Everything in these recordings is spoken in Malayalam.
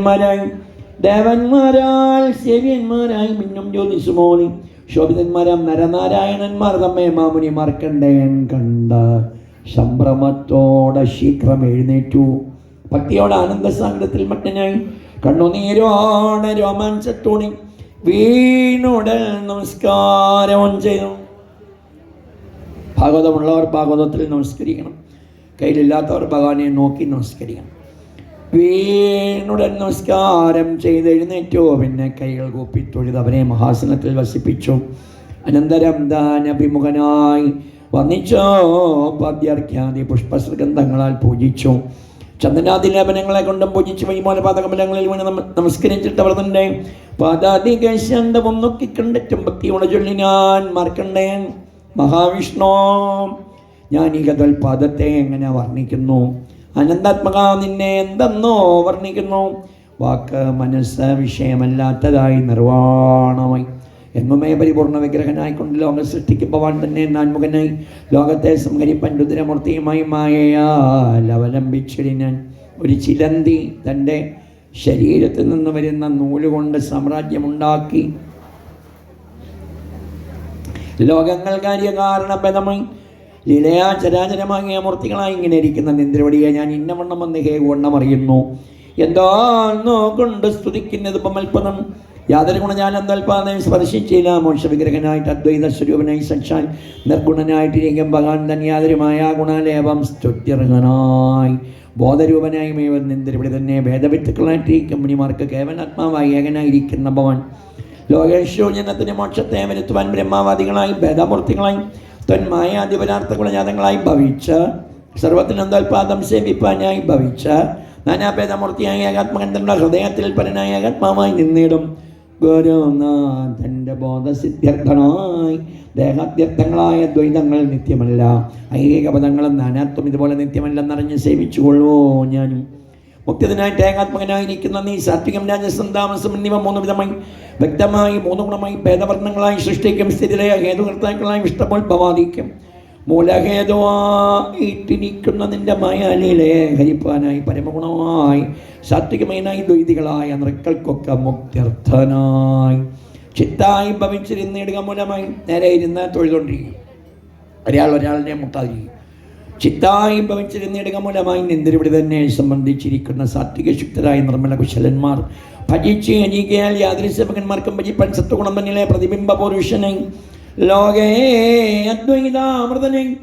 ഭക്തന്മാരായി ദേവന്മാരാൽ സേവ്യന്മാരായി മിന്നും ജ്യോതിസുമോണി ശോഭിതന്മാരാം നരനാരായണന്മാർ തമ്മെ മാമുനി മാർക്കണ്ടേൻ കണ്ട സംഭ്രമത്തോടെ ശീഘ്രം എഴുന്നേറ്റു. ഭക്തിയോടെ ആനന്ദസാഗരത്തിൽ മട്ടനായി കണ്ണുനീരോടെ രോമാഞ്ചത്തോണി വീണുടൽ നമസ്കാരവും ചെയ്തു. ഭാഗവതമുള്ളവർ ഭാഗവതത്തിൽ നമസ്കരിക്കണം. കയ്യിലില്ലാത്തവർ ഭഗവാനെ നോക്കി നമസ്കരിക്കണം. വീണുടൻ നമസ്കാരം ചെയ്ത് എഴുന്നേറ്റോ. പിന്നെ കൈകൾ കൂപ്പി തൊഴുത് അവനെ മഹാസനത്തിൽ വസിപ്പിച്ചു. അനന്തരം ദാനഭിമുഖനായി വന്നിച്ചോ പദ്യാർഖ്യാദി പുഷ്പസുഗന്ധങ്ങളാൽ പൂജിച്ചു. ചന്ദനാദിലേപനങ്ങളെ കൊണ്ടും പൂജിച്ചു. വൈമോലപാതകമലങ്ങളിൽ വീണ് നമസ്കരിച്ചിട്ട് അവർ തന്നെ പാദാധിക നോക്കിക്കണ്ടറ്റും നോക്കിക്കണ്ടിട്ടും ചൊല്ലി ഞാൻ മാർക്കണ്ടേൻ മഹാവിഷ്ണു ഞാൻ ഈ കഥൽപാദത്തെ എങ്ങനെ വർണിക്കുന്നു? അനന്താത്മക നിന്നെ എന്തെന്നോ വർണിക്കുന്നു. വാക്ക് മനസ്സ് വിഷയമല്ലാത്തതായി നിർവാണമായി. എങ്ങുമേ പരിപൂർണ വിഗ്രഹനായിക്കൊണ്ട് ലോകം സൃഷ്ടിക്കുമ്പോൾ തന്നെ നാൻമുഖനായി ലോകത്തെ സംഹരിപ്പൻ രുദ്രമൂർത്തിയുമായി മായയാൽ അവലംബിച്ചിടി ഞാൻ. ഒരു ചിലന്തി തന്റെ ശരീരത്തിൽ നിന്ന് വരുന്ന നൂലുകൊണ്ട് സാമ്രാജ്യമുണ്ടാക്കി. ലോകങ്ങൾ കാര്യകാരണഭേദമായി ലീലയാ ചരാചരമാങ്ങിയ മൂർത്തികളായി ഇങ്ങനെ ഇരിക്കുന്ന നിന്ദ്രവടിയെ ഞാൻ ഇന്നവണ്ണം വന്ന് ഹേ വണ്ണം അറിയുന്നു. എന്താന്നോ കൊണ്ട് സ്തുതിക്കുന്നത് പമൽപദം യാതൊരു ഗുണജാനന്ദൽപാദം സ്പർശിച്ചില്ല. മോക്ഷ വിഗ്രഹനായിട്ട് അദ്വൈത സ്വരൂപനായി സക്ഷാൽ ഭഗവാൻ തൻ യാതൊരുമായ ഗുണാലേപം സ്തുത്യർഹനായി. ബോധരൂപനായി മേവൻ നിന്ദ്രവിടെ തന്നെ ഭേദവിത്തുക്കളായിട്ടിരിക്കും മുനിമാർക്ക് കേവലാത്മാവായി ഏകനായിരിക്കുന്ന ഭവൻ ലോകേശ്വജനത്തിന് മോക്ഷത്തെ വരുത്തുവാൻ ബ്രഹ്മാവാദികളായി ഭേദമൂർത്തികളായി തൊന്മായാധിപരാർത്ഥ ഗുണജാതങ്ങളായി ഭവിച്ച സർവത്തിനന്തൽപാദം സേവിപ്പാനായി ഭവിച്ച നാനാഭേദമൂർത്തിയായ ഏകാത്മകന്റെ ഹൃദയത്തിൽ പരനായ ഏകാത്മാവായി നിന്നിടും. ഗുരുനാഥന്റെ ബോധസിദ്ധ്യർത്ഥനായി ദേഹാദ്യർത്ഥങ്ങളായ ദ്വൈതങ്ങൾ നിത്യമല്ല ഐഹിക പദങ്ങളും നാനാത്വം ഇതുപോലെ നിത്യമല്ലെന്നറിഞ്ഞ് സേവിച്ചുകൊള്ളുവോ ഞാനും? മുക്തിനായിട്ട് ഏകാത്മകനായിരിക്കുന്ന നീ സാത്വികം രാജസം താമസം എന്നിവ മൂന്ന് വിധമായി വ്യക്തമായി മൂന്ന് ഗുണമായി ഭേദവർണങ്ങളായി സൃഷ്ടിക്കും സ്ഥിതിലയ ഹേതുകർത്താക്കളായി ഭവാദിക്കും. മൂലഹേതുവായിട്ടിരിക്കുന്ന നിന്റെ മയാലിലെ ഹരിപ്പാനായി പരമഗുണമായി സാത്വികമയനായി ദ്വൈതികളായ നൃക്കൾക്കൊക്കെ മുക്ത്യർത്ഥനായി ചിത്തായി ഭവിച്ചിരുന്നിടുക മൂലമായി നേരെ ഇരുന്ന് തൊഴുതുകൊണ്ടിരിക്കും. ഒരാൾ ഒരാളിനെ മുട്ടാതിരിക്കും. ചിത്തായി ഭവിച്ചിരുന്നിടുക മൂലമായി നിന്ദിരിവിടെ തന്നെ സംബന്ധിച്ചിരിക്കുന്ന സാത്വിക ശുക്തരായ നിർമ്മല കുശലന്മാർ. ഭജിച്ച് അനീകയാൽ യാതൊരു സേവകന്മാർക്കും ഭജിപ്പൻ സത്വഗുണം തന്നിലെ പ്രതിബിംബ പുരുഷനെ. ലോകേ അദ്വൈതാമൃതനെ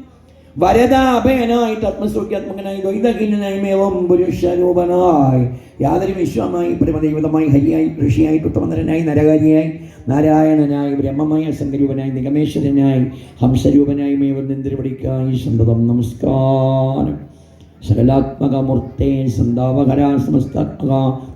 വരദാഭയനായിട്ട് ആത്മസൗഖ്യാത്മകനായി ദ്വൈതഹീനനായ്മേവം പുരുഷരൂപനായി. യാതൊരു വിശ്വമായി പ്രമദൈവതമായി ഹരിയായി ഋഷിയായി ഉത്തമനരനായി നരകാരിയായി നാരായണനായി ബ്രഹ്മമായ സംഗരൂപനായി നിഗമേശ്വരനായി ഹംസരൂപനായി മേവം നിന്തിരപടിക്കായി സന്തതം നമസ്കാരം. സകലാത്മകമൂർത്തേ സന്താപകരാ സമസ്താത്മക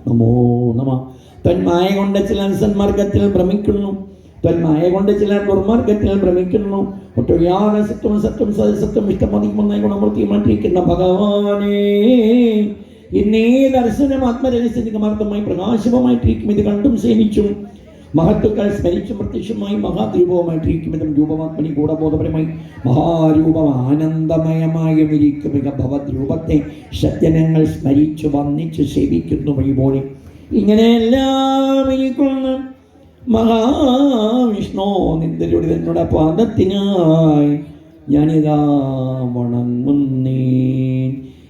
നമോ നമ. തന്മായ കൊണ്ട് ചില സന്മാർഗത്തിൽ ഭ്രമിക്കുന്നു. തന്മായ കൊണ്ട് ചില ദുർമാർഗത്തിൽ ഭ്രമിക്കുന്നു. ഒട്ടൊഴിയാതെ സത്വം സത്യം ഇഷ്ടമതിക്കുന്ന ഗുണമൂർത്തി മാറ്റിയിരിക്കുന്ന ഭഗവാനേ. ഇന്നേ ദർശനം ആത്മരഹസ്യമാർത്ഥമായി പ്രകാശവുമായിട്ടിരിക്കും ഇത് കണ്ടും സേവിച്ചും. മഹത്വക്കൾ സ്മരിച്ചും പ്രത്യക്ഷമായി മഹാദ്രൂപവുമായിട്ടിരിക്കുമെന്നും രൂപമാത്മനി ഗൂഢബോധപരമായി മഹാരൂപം ആനന്ദമയമായും ഇരിക്കും മിക ഭവദ്രൂപത്തെ സജ്ജനങ്ങൾ സ്മരിച്ചു വന്നിച്ച് സേവിക്കുന്നു വഴിപോലെ ഇങ്ങനെയെല്ലാം ഇരിക്കുന്ന മഹാവിഷ്ണു നിന്ദരുടെ തന്നോട് പാദത്തിനായി ഞാനിതാ വണങ്ങുന്നേ.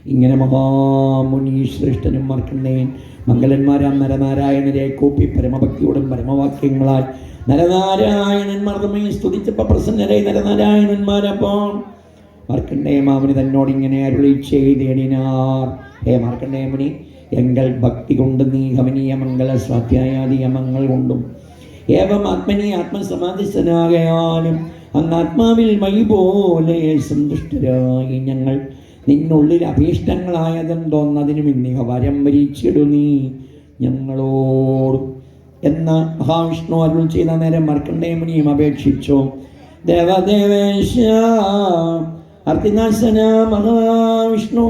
ഇങ്ങനെ മഹാമുനി ശ്രേഷ്ഠനും മറക്കണ്ടേൻ മംഗലന്മാരാം നരനാരായണരെ കൂപ്പി പരമഭക്തിയോടും പരമവാക്യങ്ങളാൽ നരനാരായണന്മാർ തമ്മിൽ സ്തുതിച്ചപ്പോൾ പ്രസന്നരെ നരനാരായണന്മാരപ്പോൾ മാർക്കണ്ഡേയ മാമുനി തന്നോട് ഇങ്ങനെ അരുളി ചെയ്തേടിനാർ. ഹേ മാർക്കണ്ഡേയ മുനി എങ്കൽ ഭക്തി കൊണ്ട് നീ ഹമനീയ മംഗള സ്വാധ്യായാദി യമങ്ങൾ കൊണ്ടും ഏവം ആത്മനി ആത്മസമാധിസ്ഥനാകയാലും അങ്ങ് ആത്മാവിൽ മൈ പോലെ സന്തുഷ്ടരായി ഞങ്ങൾ നിന്നുള്ളിൽ അഭീഷ്ടങ്ങളായതെന്തോന്നതിന് മിന്നിക വരം വരിച്ചിടു നീ ഞങ്ങളോട്. എന്ന മഹാവിഷ്ണു അരുൾ ചെയ്ത നേരം മർക്കണ്ഡേമുനിയും അപേക്ഷിച്ചു ദേവദേവേശ അർത്തിനാശന മഹാവിഷ്ണു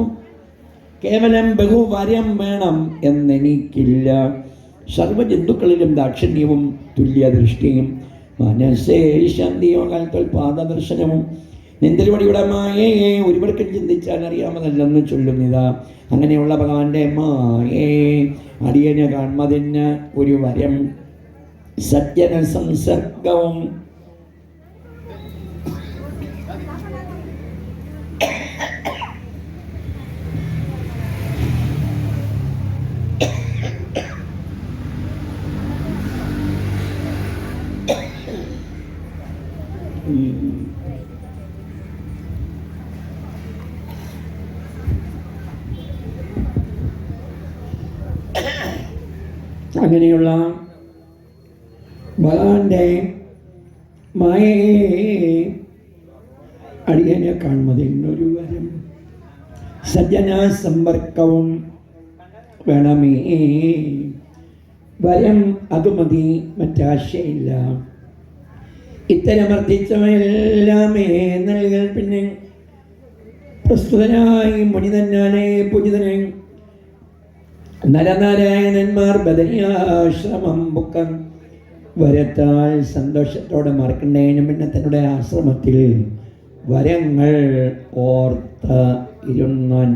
കേവലം ബഹുവരം വേണം എന്നെനിക്കില്ല. സർവജന്തുക്കളിലും ദാക്ഷിണ്യവും തുല്യദൃഷ്ടിയും മനസ്സേ ശാന്തിയോ കാൽക്കൽ പാദദർശനവും നിന്തിരുവടിയുടെ മായയെ ഒരുവർക്കും ചിന്തിച്ചാൽ അറിയാമതല്ലെന്ന് ചൊല്ലുന്നിതാ. അങ്ങനെയുള്ള ഭഗവാന്റെ മായേ അടിയനെ കാൺമതിന് ഒരു വരം. സത്യന സംസർഗവും അങ്ങനെയുള്ള ഭഗവാന്റെ മായയെ അടിയനെ കാണുന്നതിനൊരു വരം. സജ്ജന സമ്പർക്കവും വേണമേ. വരം അത് മതി മറ്റാശയില്ല ഇത്തരമർദ്ദിച്ചവയെല്ലാമേ നൽകൽ പിന്നെ പ്രസ്തുതനായി മുനി പുനിതനെ നരനാരായണന്മാർ ബദരിയാശ്രമം ബുക്കം വരത്താൽ സന്തോഷത്തോടെ മറക്കണ്ടേനും പിന്നെ തന്നെ ആശ്രമത്തിൽ. വരങ്ങൾ ഓർത്ത ഇരുന്നാൻ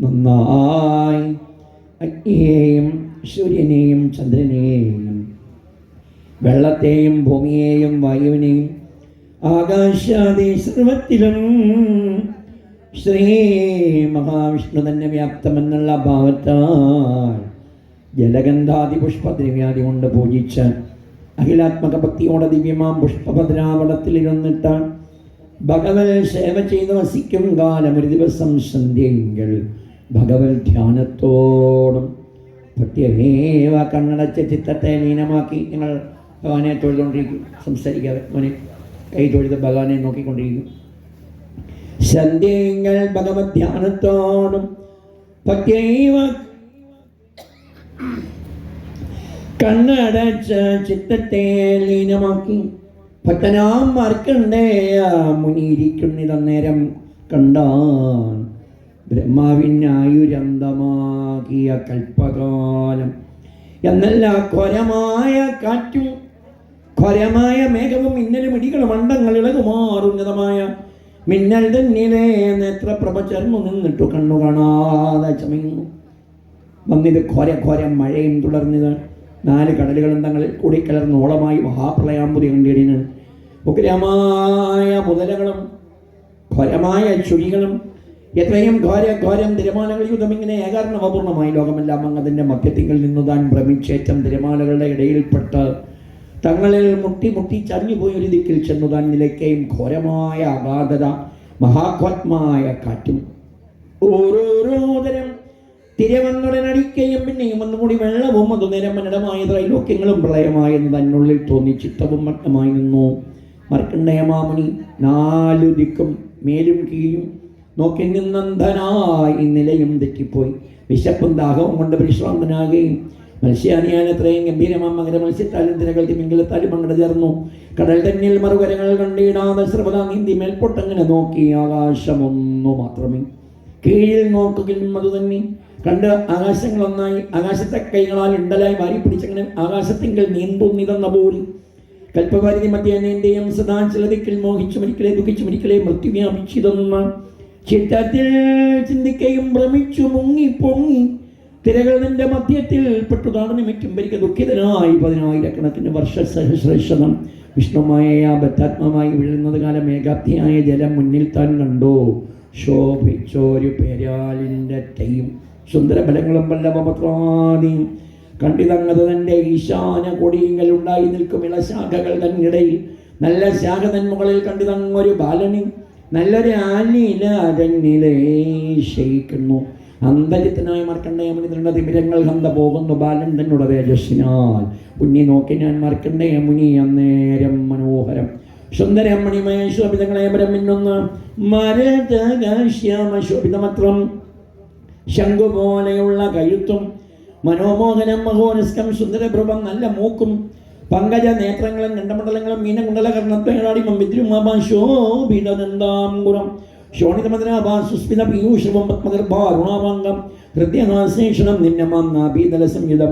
നന്നായി. അഗ്നിയെയും സൂര്യനെയും ചന്ദ്രനെയും വെള്ളത്തെയും ഭൂമിയെയും വായുവിനെയും ആകാശാദി സർവത്തിലും ശ്രീ മഹാവിഷ്ണു തന്നെ വ്യാപ്തമെന്നുള്ള ഭാവത്താൽ ജലഗന്ധാതി പുഷ്പദ്രവ്യാദി കൊണ്ട് പൂജിച്ച് അഖിലാത്മക ഭക്തിയോടെ ദിവ്യമാം പുഷ്പഭദ്രാവളത്തിൽ ഭഗവൽ സേവ ചെയ്ത് വസിക്കും കാലം ഒരു ദിവസം സന്ധ്യയെങ്കിൽ ഭഗവൽ ധ്യാനത്തോടും പ്രത്യേക കണ്ണടച്ച ചിത്തത്തെ ലീനമാക്കി നിങ്ങൾ ഭഗവാനെ തൊഴുതുകൊണ്ടിരിക്കും സംസാരിക്കാതെ അവനെ കൈ തൊഴുത് ഭഗവാനെ നോക്കിക്കൊണ്ടിരിക്കും. സന്ധ്യങ്ങൾ ഭഗവത്യാനത്തോടും ഭക്തിയൈവ കണ്ണടച്ച ചിത്തത്തെ ലീനമാക്കി ഭക്തനാം മറക്കണ്ടേ മുനിയിരിക്കുന്നിത നേരം കണ്ടാൻ ബ്രഹ്മാവിനായുരന്തമാകിയ കൽപ്പകാലം. എന്നല്ല ഘോരമായ കാറ്റും ഘോരമായ മേഘവും ഇന്നലെ ഇടികളും മണ്ടങ്ങൾ ഇളകുമാറുന്നതമായ മിന്നൽ തന്നിലേ നേത്രപ്രഭ ചേർന്നു നിന്നിട്ടു കണ്ണു കാണാതെ ചമയുന്നു. വന്നിത് ഘോര ഘോര മഴയും തുടർന്നിത് നാല് കടലുകളും തങ്ങളിൽ കൂടി കലർന്നോളമായി മഹാപ്രളയാമ്പുതി കണ്ടിടിന്. ഉഗ്രമായ മുതലകളും ഘോരമായ ചുഴികളും എത്രയും ഘോര ഘോരം തിരമാലകൾ യുദ്ധം ഇങ്ങനെ ഏകാർണവപൂർണമായി ലോകമെല്ലാം അങ്ങതിന്റെ മധ്യത്തിങ്കിൽ നിന്നു താൻ ഭ്രമിച്ചേറ്റം തിരമാലകളുടെ ഇടയിൽപ്പെട്ട് തങ്ങളിൽ മുട്ടി മുട്ടി ചഞ്ഞുപോയി ഒരു ദിക്കിൽ ചെന്നു താൻ നിലയ്ക്കയും ഘോരമായ അഗാധത മഹാത്മായ കാറ്റും. ഓരോരോ തരം തിരവന്നുടനടിക്കയും പിന്നെയും ഒന്നുകൂടി വെള്ളവും അത് നിരമനടമായ ത്രൈലോക്യങ്ങളും പ്രളയമായെന്ന് തന്നുള്ളിൽ തോന്നി ചിത്തവും മട്ടമായി നിന്നു. മർക്കണ്ഡയമാമുനി നാലു ദിക്കും മേലും കീഴും നോക്കി നിന്നന്ധനായി നിലയും തെറ്റിപ്പോയി. വിശപ്പും ദാഹവും കൊണ്ട് പരിശ്രാന്തനാകുകയും മത്സ്യാനിയാൻ എത്രയും ഗംഭീരമാം മകര മത്സ്യത്താലും തിരകൾ തിമിംഗലത്താലും അങ്ങട് ചേർന്നു. കടൽ തന്നിൽ മറുകരങ്ങൾ കണ്ടിടാതെ ശ്രമതാ നീന്തി മേൽപ്പൊട്ടങ്ങനെ നോക്കി ആകാശമൊന്നു മാത്രമേ. കീഴിൽ നോക്കുകയും അത് തന്നെ. കണ്ട് ആകാശങ്ങളൊന്നായി ആകാശത്തെ കൈകളാൽ ഇണ്ടലായി വാരി പിടിച്ചങ്ങനെ ആകാശത്തിങ്കൽ നീന്തുന്നിതെന്ന പോലും. കൽപ്പകാരി മധ്യാനേന്റെയും സദാ ചിലതിക്കൽ മോഹിച്ചു മരിക്കലെ ദുഃഖിച്ചു മരിക്കലെ മൃത്യു വ്യാപിച്ചിതെന്ന ചിന്തിക്കയും ഭ്രമിച്ചു മുങ്ങി പൊങ്ങി തിരകൾ നിന്റെ മധ്യത്തിൽ പെട്ടു താടനിമയ്ക്കും വരിക ദുഃഖിതനായി പതിനായിരക്കണക്കിന് വർഷ സഹശ്രേഷണം വിഷ്ണുമായ ബദ്ധാത്മമായി വീഴുന്നത് കാലം ഏകാബ്ധിയായ ജലം മുന്നിൽ താൻ കണ്ടു. ശോഭിച്ചോരു പേരാലിന്റെ തെയ്യും സുന്ദരഫലങ്ങളും പല്ലവപത്രാദിയും കണ്ടിതങ്ങത് തന്റെ ഈശാന കൊടിയങ്ങൾ ഉണ്ടായി നിൽക്കും ഇളശാഖകൾ തന്നിടയിൽ. നല്ല ശാഖ തന്മുകളിൽ കണ്ടിതങ്ങൊരു ബാലനി നല്ലൊരു ആലില ശയിക്കുന്നു. അന്തരിത്തനായി മർക്കണ്ടയമണി നീണ്ട തിമിരങ്ങൾ ഹന്ത പോകുന്നു. ബാലൻ തന്നുടെ തേജസ്സിനാൽ. ഉണ്ണി നോക്കി ഞാൻ മർക്കണ്ടയമുനി അന്നേരം മനോഹരം. സുന്ദരം മണിമയ ശോഭിതങ്ങളെ മിന്നുന്ന മരതശ്യാമ ശോഭിതമത്രം ശംഖു പോലെയുള്ള കഴുത്തും മനോമോഹനം മഹോനസ്കം സുന്ദരപ്രഭം നല്ല മൂക്കും പങ്കജ നേത്രങ്ങളും ഗണ്ഡമണ്ഡലങ്ങളും മീനകുണ്ടല കർണത്വങ്ങളാടിമം വിദ്രുമാശോഭിതനന്ദാംഗുരം ശോണിതമദനാഭാ സുസ്മിത പീയൂഷവും പത്മഗർഭാരുണാവാംഗം ഹൃദയനാശേഷണം നിന്നമാം നാഭീതല സംയുത